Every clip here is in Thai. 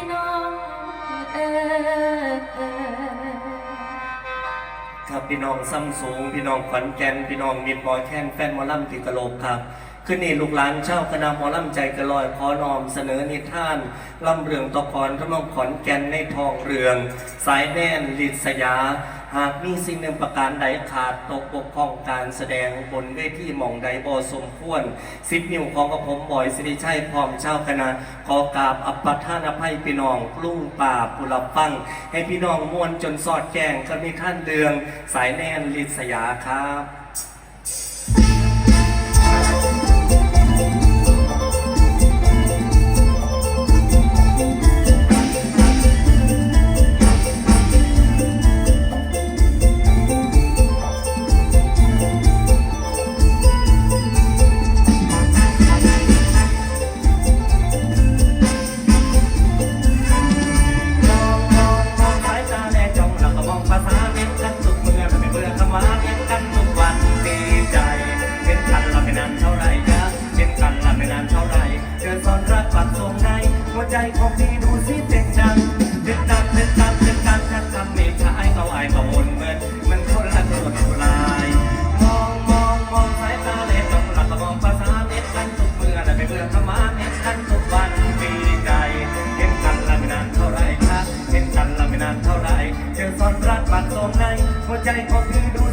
ี่น้องเอครับพี่น้องซ้ำสูง พี่น้องขวัญแก่นพี่น้องมินบอยแค้นแฟนมอลล่ำติกะโลกครับขึ้นนี่ลูกหลานเช่าคณะมอลล่ำใจกระลอยพอนอมเสนอนิท่านล่ำเรืองตะกอนระนองขอนแก่นในทองเรือง สายแน่นลิดสยา หากมีสิ่งหนึ่งประการใดขาดตกบกพร่องการแสดงบนเวทีหม่องใดบ่สมควรสิบนิ้วของกระผมบอยสิริชัยพร้อมเจ้าคณะขอกราบอัปปทานอภัยพี่น้องกลุ่งป่าปุรับฟังให้พี่น้องมวลจนสอดแกงกับนิท่านเดือง สายแน่นลิศยาครับ ปัดทรงในหัวใจของพี่ดูสิเต็งดังเต็งดังเต็งดังเต็งดังฉันทำไม่ขายเขาอายเขาวนเหมือนมันคนละตัวทุลายมองมองมองสายตาแลจ้องแล้วก็มองภาษาเม็ดกันทุกเมื่อไม่เบื่อคำว่าเม็ดกันทุกวันดีใจเห็นกันละไม่นานเท่าไรครับเห็นกันละไม่นานเท่าไรเจอซ้อนรักปัดตรงในหัวใจของพี่ดู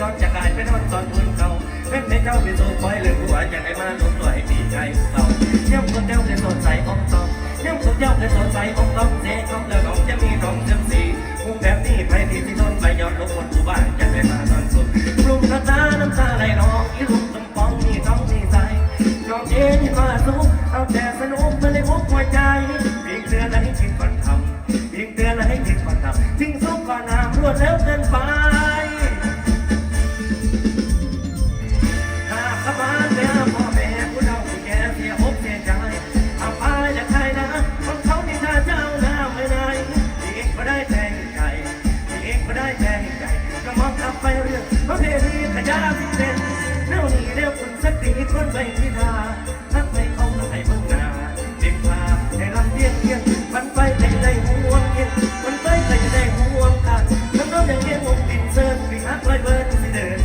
ก่อนจะได้ก่อนจะกลายเป็นนอนตอนอุ่นเขาเป็นในเจ้าเป็นตัวคอยเลยหัวอยากให้มาลงตัวให้ดีใจเราเยี่ยมคนเจ้าเป็นสดใสอ่องตองเยี่ยมคนเจ้าเป็นสดใสอ่องตองเจ๊ของเธอของจะมีน้องจ้าสีมุมแบบนี้ไปที่ที่ทนไปย้อนลงบนผู้บ้านจะได้มาตอนสุดปรุงกระตาน้ำตาไหลนองอีลุกตำปองมีท้องมีใจน้องเอ็นมาสุกเอาแต่สนุกมาเลยหัวหัวใจเพียงเตือนและให้คิดก่อนทำเพียงเตือนและให้คิดก่อนทำทิ้งซุกก่อนน้ำรวดแล้วเกินไป เศษเรื่องนี้เรียกคุณสติคนไปที่นาทักไปเขาให้เบิ่งนาเด็กพาให้ลำเลียงเลียงมันไปแต่ได้ห่วงเย็นมันไปแต่ได้ห่วงกันทั้งเราอย่างเงี้ยงงดินเซิร์ฟปีฮักลอยเบิร์นสิเดิน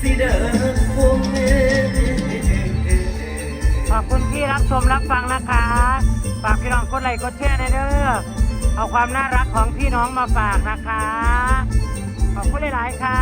สิเดินวงเงินขอบคุณที่รับชมรับฟังนะคะ ฝากพี่น้องกดไลค์กดแชร์ในอยเด้อ เอาความน่ารักของพี่น้องมาฝากนะคะ ขอบคุณหลาย ๆ ค่ะ